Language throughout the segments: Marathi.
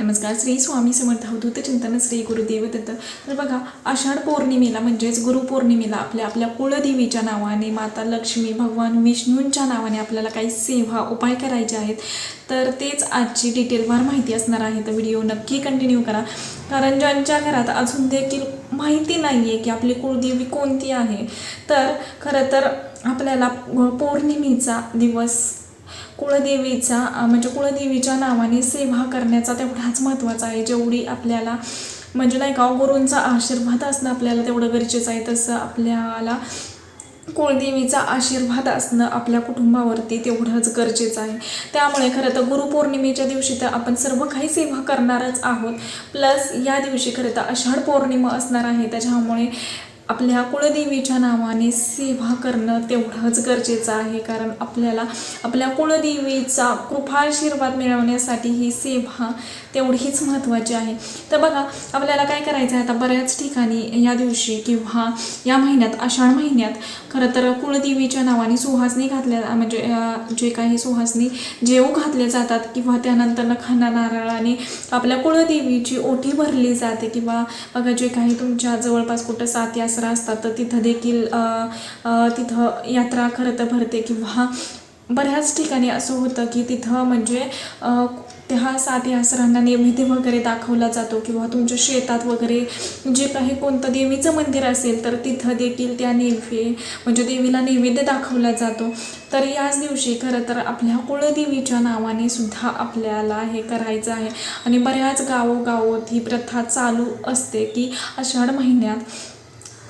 नमस्कार श्री स्वामी समर्थ अवधूत चिंतन श्री गुरुदेव दत्त तर बघा आषाढ पौर्णिमेला म्हणजेच गुरुपौर्णिमेला आपल्या आपल्या कुळदेवीच्या नावाने माता लक्ष्मी भगवान विष्णूंच्या नावाने आपल्याला काही सेवा उपाय करायचे आहेत. तर तेच आजची डिटेलवार माहिती असणार आहे. तर व्हिडिओ नक्की कंटिन्यू करा. कारण ज्यांच्या घरात अजून देखील माहिती नाही आहे की आपली कुळदेवी कोणती आहे तर खरं तर आपल्याला पौर्णिमेचा दिवस कुळदेवीचा म्हणजे कुळदेवीच्या नावाने सेवा करण्याचा तेवढाच महत्त्वाचा आहे जेवढी आपल्याला म्हणजे नाही का गुरूंचा आशीर्वाद असणं आपल्याला तेवढं गरजेचं आहे तसं आपल्याला कुळदेवीचा आशीर्वाद असणं आपल्या कुटुंबावरती तेवढंच गरजेचं आहे. त्यामुळे खरं तर गुरुपौर्णिमेच्या दिवशी तर आपण सर्व काही सेवा करणारच आहोत. प्लस या दिवशी खरं तर आषाढ पौर्णिमा असणार आहे त्याच्यामुळे आपल्या कुळदेवीच्या नावाने सेवा करणं तेवढंच गरजेचं आहे. कारण आपल्याला आपल्या कुळदेवीचा कृपाशीर्वाद मिळवण्यासाठी ही सेवा तेवढीच महत्त्वाची आहे. तर बघा आपल्याला काय करायचं आहे? आता बऱ्याच ठिकाणी या दिवशी किंवा या महिन्यात आषाढ महिन्यात खरं तर कुळदेवीच्या नावाने सुहासनी घातल्या म्हणजे जे काही सुहासनी जेऊ घातले जातात किंवा त्यानंतर खाना नारळाने आपल्या कुळदेवीची ओटी भरली जाते किंवा बघा जे काही तुमच्या जवळपास कुठं साती दसरा असतात तर तिथं देखील तिथं यात्रा खरं तर भरते किंवा बऱ्याच ठिकाणी असं होतं की तिथं म्हणजे त्या सात या सरांना नैवेद्य वगैरे दाखवला जातो किंवा तुमच्या शेतात वगैरे जे काही कोणतं देवीचं मंदिर असेल तर तिथं देखील त्या नैवे म्हणजे देवीला नैवेद्य दाखवला जातो. तर याच दिवशी खरं तर आपल्या कुळदेवीच्या नावाने सुद्धा आपल्याला हे करायचं आहे. आणि बऱ्याच गावोगावात ही प्रथा चालू असते की आषाढ महिन्यात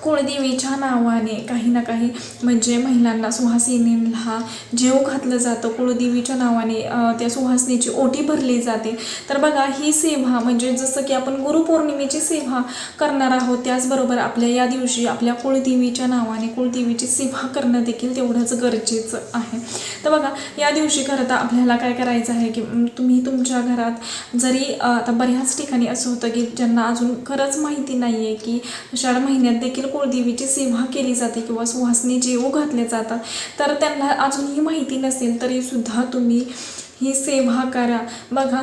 कुळदेवीच्या नावाने काही ना काही म्हणजे महिलांना सुहासिनीला जेव घातलं जातं. कुळदेवीच्या नावाने त्या सुहासिनीची ओटी भरली जाते. तर बघा ही सेवा म्हणजे जसं की आपण गुरुपौर्णिमेची सेवा करणार आहोत त्याचबरोबर आपल्या या दिवशी आपल्या कुळदेवीच्या नावाने कुळदेवीची सेवा करणं देखील तेवढंच गरजेचं आहे. तर बघा या दिवशी खरं आपल्याला काय करायचं आहे की तुम्ही तुमच्या घरात जरी आता बऱ्याच ठिकाणी असं होतं की ज्यांना अजून खरंच माहिती नाही आहे की आषाढ महिन्यात देखील कुळदेवीची सेवा केली जाते किंवा सुहासनी जेऊ घातले जातात तर त्यांना अजूनही माहिती नसेल तरीसुद्धा तुम्ही ही सेवा करा. बघा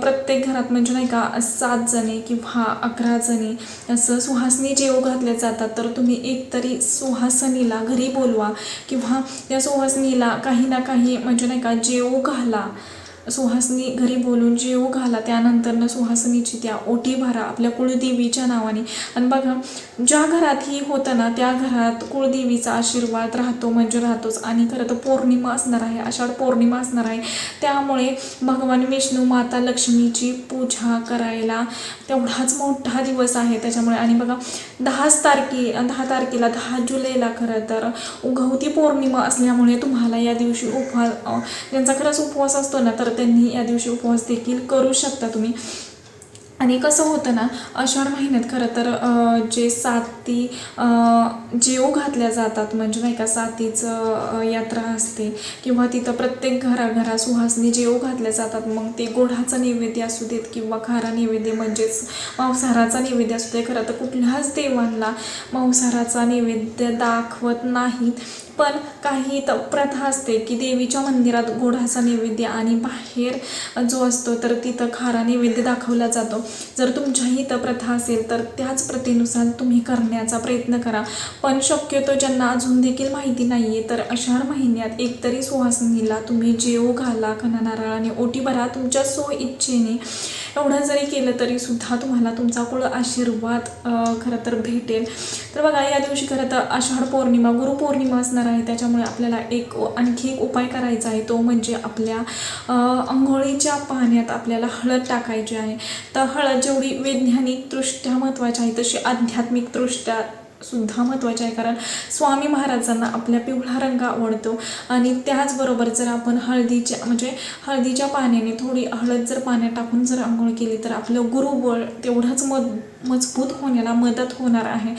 प्रत्येक घरात म्हणजे नाही का सात जणी किंवा अकरा जणी असं सुहासनी जेव घातले जातात तर तुम्ही एक तरी सुहासनीला घरी बोलवा किंवा त्या सुहासनीला काही ना काही म्हणजे नाही का जेव घाला. सुहासनी घरी बोलून जेव घाला त्यानंतरनं सुहासनीची त्या ओटी भरा आपल्या कुळदेवीच्या नावाने. आणि बघा ज्या घरात ही होतं ना त्या घरात कुळदेवीचा आशीर्वाद राहतो म्हणजे राहतोच. आणि खरं तर पौर्णिमा असणार आहे आषाढ पौर्णिमा असणार आहे. त्यामुळे भगवान विष्णू माता लक्ष्मीची पूजा करायला तेवढाच मोठा दिवस आहे त्याच्यामुळे. आणि बघा दहाच तारखे दहा तारखेला दहा जुलैला खरं तर उगवती पौर्णिमा असल्यामुळे तुम्हाला या दिवशी उपवास ज्यांचा खरंच उपवास असतो ना तर त्यांनी या दिवशी उपवास देखील करू शकता तुम्ही. आणि कसं होतं ना आषाढ महिन्यात खरं तर जे साती जेव घातल्या जातात म्हणजे नाही का सातीचं यात्रा असते किंवा तिथं प्रत्येक घराघरा सुहासनी जेव घातल्या जातात मग ते गोडाचा नैवेद्य असू देत किंवा खारा नैवेद्य म्हणजेच मांसाहाराचा नैवेद्य असू दे खरं तर कुठल्याच देवांना मांसाहाराचा नैवेद्य दाखवत नाहीत. पण काही त प्रथा असते की देवीच्या मंदिरात गोडाचा नैवेद्य आणि बाहेर जो असतो तर तिथं खारा नैवेद्य दाखवला जातो. जर तुमच्याही इथं प्रथा असेल तर त्याच प्रथेनुसार तुम्ही करण्याचा प्रयत्न करा. पण शक्यतो ज्यांना अजून देखील माहिती नाही आहे तर अशा महिन्यात एकतरी सुहासिनीला तुम्ही जेव घाला खना नारळाने ओटी भरा तुमच्या सो इच्छेने एवढं जरी केलं तरी सुद्धा तुम्हाला तुमचा कुळ आशीर्वाद खरं तर भेटेल. तर बघा या दिवशी खरं तर आषाढ पौर्णिमा गुरुपौर्णिमा असणार आहे. त्याच्यामुळे आपल्याला एक आणखी एक उपाय करायचा आहे. तो म्हणजे आपल्या अंघोळीच्या आंघोळीच्या पाण्यात आपल्याला हळद टाकायची आहे. तर हळद जेवढी वैज्ञानिकदृष्ट्या महत्त्वाची आहे तशी आध्यात्मिकदृष्ट्या सुद्धा महत्त्वाचे आहे. कारण स्वामी महाराजांना आपल्या पिवळा रंग आवडतो. आणि त्याचबरोबर जर आपण हळदीच्या म्हणजे हळदीच्या पाण्याने थोडी हळद जर पाण्यात टाकून जर आंघोळ केली तर आपलं गुरुबळ तेवढंच मज मजबूत होण्याला मदत होणार आहे.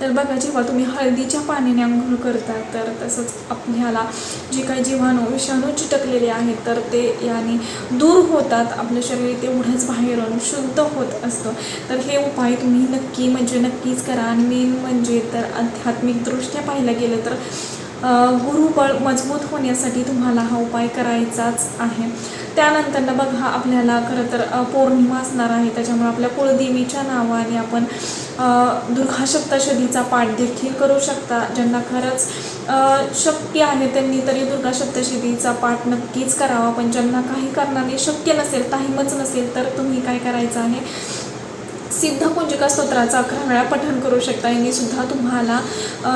तर बघा जेव्हा तुम्ही हळदीच्या पाण्याने आंघोळ करता तर तसंच आपल्याला जे काही जीवाणू विषाणू चिटकलेले आहेत तर ते याने दूर होतात. आपलं शरीर तेवढंच बाहेरून शुद्ध होत असतं. तर हे उपाय तुम्ही नक्की म्हणजे नक्कीच करा. आणि मेन म्हणजे तर आध्यात्मिकदृष्ट्या पाहायला गेलं तर गुरुबळ मजबूत होण्यासाठी तुम्हाला हा उपाय करायचाच आहे. त्यानंतर बघा आपल्याला खरं तर पौर्णिमा असणार आहे. त्याच्यामुळे आपल्या कुळदेवीच्या नावाने आपण दुर्गा सप्तशतीचा पाठ देखील करू शकता. ज्यांना खरंच शक्य आहे त्यांनी तरी दुर्गा सप्तशतीचा पाठ नक्कीच करावा. पण ज्यांना काही कारणाने शक्य नसेल टाईमच नसेल तर तुम्ही काय करायचं आहे? सिद्धकुंजिका स्तोत्राचं अकरा वेळा पठण करू शकता. यांनी सुद्धा तुम्हाला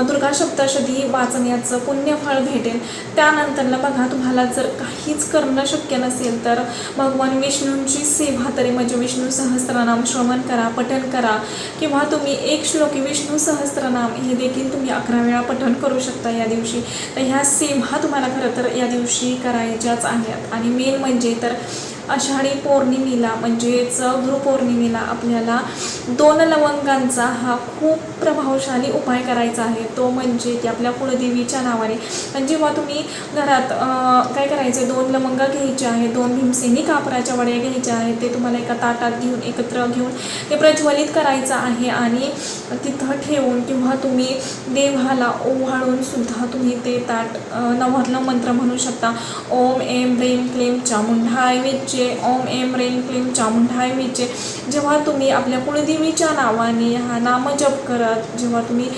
दुर्गा सप्तशती वाचण्याचं पुण्यफळ भेटेल. त्यानंतरला बघा तुम्हाला जर काहीच करणं शक्य नसेल तर भगवान विष्णूंची सेवा तरी म्हणजे विष्णू सहस्रनाम श्रवण करा पठण करा. किंवा तुम्ही एक श्लोकी विष्णू सहस्रनाम हे देखील तुम्ही अकरा वेळा पठण करू शकता या दिवशी. तर ह्या सेवा तुम्हाला खरं तर या दिवशी करायच्याच आहेत. आणि मेन म्हणजे तर आषाढी पौर्णिमेला म्हणजेच गुरुपौर्णिमेला आपल्याला दोन लवंगांचा हा खूप प्रभावशाली उपाय करायचा आहे. तो म्हणजे की आपल्या कुळदेवीच्या नावाने. आणि जेव्हा तुम्ही घरात काय करायचं? दोन लवंगा घ्यायचे आहे दोन भीमसेनी कापराच्या वड्या घ्यायच्या आहेत ते तुम्हाला एका ताटात घेऊन एकत्र घेऊन ते प्रज्वलित करायचं आहे आणि तिथं ठेवून किंवा तुम्ही देवाला ओवाळून सुद्धा तुम्ही ते ताट नवरलं मंत्र म्हणू शकता. ओम एम ह्रीम क्लेम चामुंडाय विचे ओम एम रेम क्लीम चामुंढाय मीचे जेव्हा तुम्ही आपल्या कुळदेवीच्या नावाने हा नामजप करत जेव्हा तुम्ही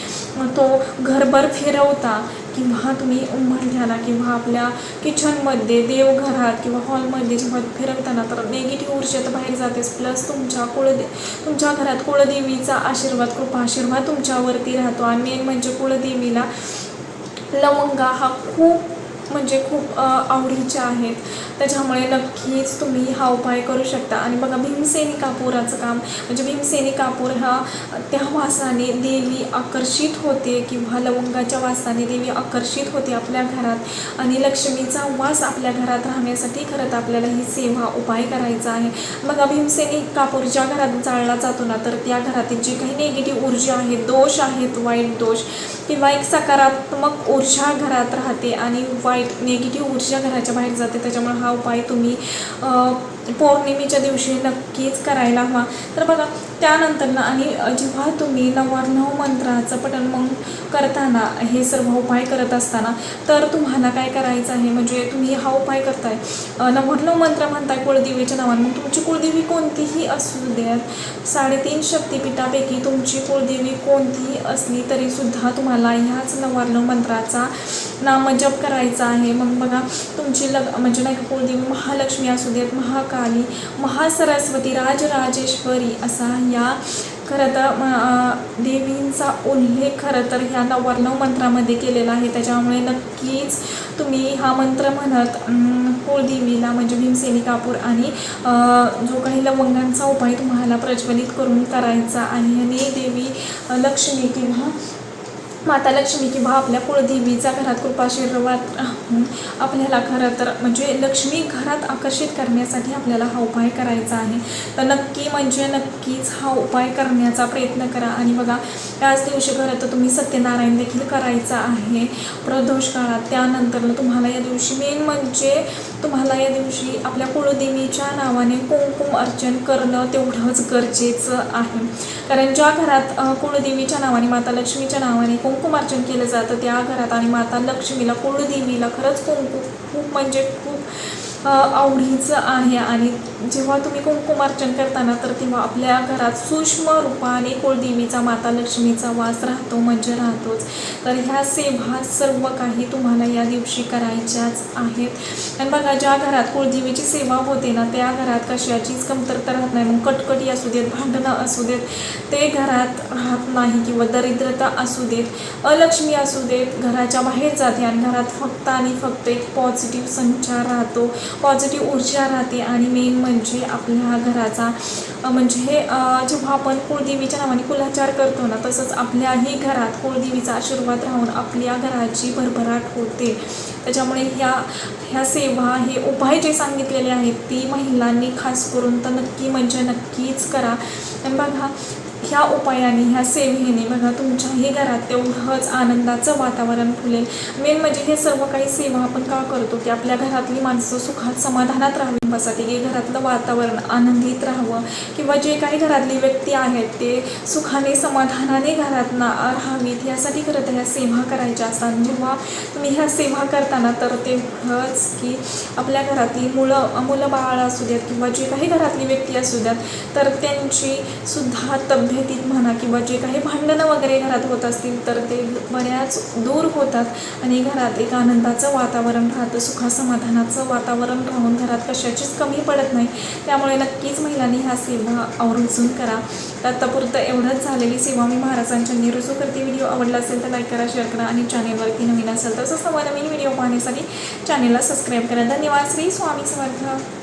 तो घरभर फिरवता किंवा तुम्ही उंबरठ्याला किंवा आपल्या किचनमध्ये देवघरात किंवा हॉलमध्ये जेव्हा फिरवताना तर निगेटिव्ह ऊर्जा तर बाहेर जातेच प्लस तुमच्या कुळदे तुमच्या घरात कुळदेवीचा आशीर्वाद कृपा आशीर्वाद तुमच्यावरती राहतो. आणि मेन म्हणजे कुळदेवीला लवंगा हा खूप म्हणजे खूप आवडीच्या आहेत. त्याच्यामुळे नक्कीच तुम्ही हा उपाय करू शकता. आणि बघा भीमसेनी कापूराचं काम म्हणजे भीमसेनी कापूर हा त्या वासाने देवी आकर्षित होते किंवा लवंगाच्या वासाने देवी आकर्षित होते आपल्या घरात. आणि लक्ष्मीचा वास आपल्या घरात राहण्यासाठी खरं तर आपल्याला ही सेवा उपाय करायचा आहे. बघा भीमसेनी कापूर ज्या घरात जाळला जातो ना तर त्या घरातील जी काही निगेटिव्ह ऊर्जा आहे दोष आहेत वाईट दोष किंवा एक सकारात्मक ऊर्जा घरात राहते आणि वाईट निगेटिव्ह ऊर्जा घराच्या बाहेर जाते. त्याच्यामुळे हा उपाय तुम्ही पौर्णिमेच्या दिवशी नक्कीच करायला हवा. तर बघा त्यानंतर ना आणि जेव्हा तुम्ही नवरनव मंत्राचं पठण मग करताना हे सर्व उपाय करत असताना तर तुम्हाला काय करायचं आहे? म्हणजे तुम्ही हा उपाय करताय. अ, नवरनव मंत्र म्हणताय कुळदेवीच्या नावाने. मग तुमची कुळदेवी कोणतीही असू द्यात. साडेतीन शक्तिपीठापैकी तुमची कुळदेवी कोणतीही असली तरीसुद्धा तुम्हाला ह्याच नवरनव मंत्राचा नामजप करायचा आहे. मग बघा तुमची लग म्हणजे नाही का कुलदेवी महालक्ष्मी असू देत महाकाली महासरस्वती राजराजेश्वरी असा या खरं तर म- देवींचा उल्लेख खरं तर ह्या नवरनव मंत्रामध्ये केलेला आहे. त्याच्यामुळे नक्कीच तुम्ही हा मंत्र म्हणत कुळदेवीला म्हणजे भीमसेनी कापूर आणि जो काही लवंगांचा उपाय तुम्हाला प्रज्वलित करून करायचा आहे. आणि देवी लक्ष्मी किंवा माता लक्ष्मी किंवा आपल्या कुळदेवीचा घरात कृपाशीर्वाद राहून आपल्याला खरं तर म्हणजे लक्ष्मी घरात आकर्षित करण्यासाठी आपल्याला हा उपाय करायचा आहे. तर नक्की म्हणजे नक्कीच हा उपाय करण्याचा प्रयत्न करा. आणि बघा त्याच दिवशी खरं तर तुम्ही सत्यनारायण देखील करायचा आहे. प्रदोष काळात त्यानंतर तुम्हाला या दिवशी मेन म्हणजे तुम्हाला या दिवशी आपल्या कुळदेवीच्या नावाने कुंकुम अर्चन करणं तेवढंच गरजेचं आहे. कारण ज्या घरात कुळदेवीच्या नावाने माता लक्ष्मीच्या नावाने कुंकुमार्चन केलं जातं त्या घरात आणि माता लक्ष्मीला कुळदेवीला खरंच कुंकू खूप म्हणजे खूप आवडीचं आहे आणि जेव्हा तुम्ही कुंकुमार्चन करताना तर तेव्हा आपल्या घरात सूक्ष्म रूपाने कुळदेवीचा माता लक्ष्मीचा वास राहतो म्हणजे राहतोच. तर ह्या सेवा सर्व काही तुम्हाला या दिवशी करायच्याच आहेत. आणि बघा ज्या घरात कुळदेवीची सेवा होते ना त्या घरात कशाचीच कमतरता राहत नाही. मग कटकटी असू देत भांडणं असू देत ते घरात राहत नाही किंवा दरिद्रता असू देत अलक्ष्मी असू देत घराच्या बाहेर जाते आणि घरात फक्त आणि फक्त एक पॉझिटिव्ह संचार राहतो. पॉझिटिव्ह ऊर्जा राहते आणि मेन म्हणजे आपल्या घराचा म्हणजे हे जेव्हा आपण कुळदेवीच्या नावाने कुलाचार करतो ना तसंच आपल्याही घरात कुळदेवीचा आशीर्वाद राहून आपल्या घराची भरभराट होते. त्याच्यामुळे ह्या ह्या सेवा हे उपाय जे सांगितलेले आहेत ती महिलांनी खास करून तर नक्की म्हणजे नक्कीच करा. आणि बघा ह्या उपायाने ह्या सेवेने बघा तुमच्याही घरात तेवढंच आनंदाचं वातावरण फुलेल. मेन म्हणजे हे सर्व काही सेवा आपण का करतो? की आपल्या घरातली माणसं सुखात समाधानात राहावी. कुटुंबासाठी की घरातलं वातावरण आनंदित राहावं किंवा जे काही घरातली व्यक्ती आहेत ते सुखाने समाधानाने घरात ना राहावीत यासाठी खरं तर ह्या सेवा करायच्या असतात. जेव्हा तुम्ही ह्या सेवा करताना तर तेव्हाच की आपल्या घरातली मुलं मुलं बाळ असू द्यात किंवा जे काही घरातली व्यक्ती असू द्यात तर त्यांची सुद्धा तब्येतीत म्हणा किंवा जे काही भांडणं वगैरे घरात होत असतील तर ते बऱ्याच दूर होतात आणि घरात एक आनंदाचं वातावरण राहतं सुखासमाधानाचं वातावरण राहून घरात कशाचीच कमी पडत नाही. त्यामुळे नक्कीच महिलांनी ह्या सेवा आवर्जून करा. तर आत्तापुरतं एवढंच झालेली सेवा मी महाराजांच्या निरुजू करते व्हिडिओ आवडला असेल तर लाईक करा शेअर करा आणि चॅनेलवरती नवीन असेल तर तसं नवीन व्हिडिओ पाहण्यासाठी चॅनेलला सबस्क्राईब करा. धन्यवाद. श्री स्वामी समर्थ.